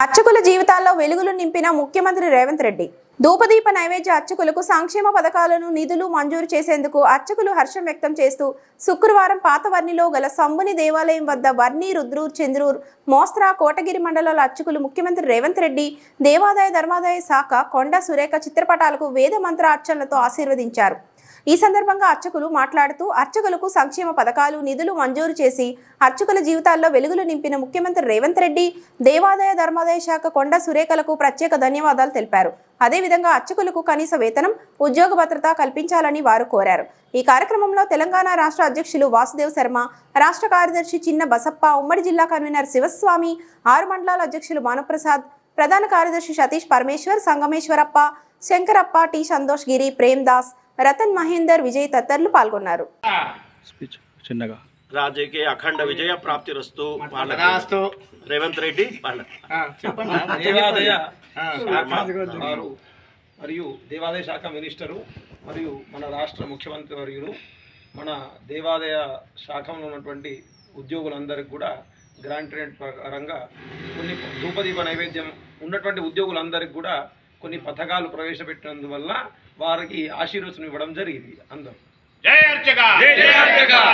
అర్చకుల జీవితాల్లో వెలుగులు నింపిన ముఖ్యమంత్రి రేవంత్ రెడ్డి. ధూపదీప నైవేద్య అర్చకులకు సంక్షేమ పథకాలను నిధులు మంజూరు చేసేందుకు అర్చకులు హర్షం వ్యక్తం చేస్తూ శుక్రవారం పాతవర్ణిలో గల సంబుని దేవాలయం వద్ద వర్ణి రుద్రూర్ చంద్రూర్ మోస్త్రా కోటగిరి మండలాల అర్చకులు ముఖ్యమంత్రి రేవంత్ రెడ్డి దేవాదాయ ధర్మాదాయ శాఖ కొండ సురేఖ చిత్రపటాలకు వేద మంత్ర అర్చనలతో ఆశీర్వదించారు. ఈ సందర్భంగా అర్చకులు మాట్లాడుతూ అర్చకులకు సంక్షేమ పథకాలు నిధులు మంజూరు చేసి అర్చకుల జీవితాల్లో వెలుగులు నింపిన ముఖ్యమంత్రి రేవంత్ రెడ్డి దేవాదాయ ధర్మాదాయ శాఖ కొండ సురేఖలకు ప్రత్యేక ధన్యవాదాలు తెలిపారు. అదేవిధంగా అర్చకులకు కనీస వేతనం ఉద్యోగ భద్రత కల్పించాలని వారు కోరారు. ఈ కార్యక్రమంలో తెలంగాణ రాష్ట్ర అధ్యక్షులు వాసుదేవ్ శర్మ రాష్ట్ర కార్యదర్శి చిన్న బసప్ప ఉమ్మడి జిల్లా కన్వీనర్ శివస్వామి ఆరు మండలాల అధ్యక్షులు భానుప్రసాద్ ప్రధాన కార్యదర్శి సతీష్ పరమేశ్వర్ సంగమేశ్వరప్ప శంకరప్ప టి సంతోష్ గిరి ప్రేమ్దాస్ రతన్ మహేందర్ విజయ్ తదితరులు పాల్గొన్నారు. స్పీచ్ చిన్నగా. రాజకీయ అఖండ విజయ ప్రాప్తిరస్తు వాళ్ళకి రాస్తూ. రేవంత్ రెడ్డి మరియు దేవాదాయ శాఖ మినిస్టరు మరియు మన రాష్ట్ర ముఖ్యమంత్రి వర్యులు మన దేవాదాయ శాఖలో ఉన్నటువంటి ఉద్యోగులందరికీ కూడా గ్రాంట్ రేట్ ప్రకారంగా కొన్ని ధూపదీప నైవేద్యం ఉన్నటువంటి ఉద్యోగులందరికీ కూడా కొన్ని పథకాలు ప్రవేశపెట్టినందువల్ల వారికి ఆశీర్వచనం ఇవ్వడం జరిగింది అందరూ.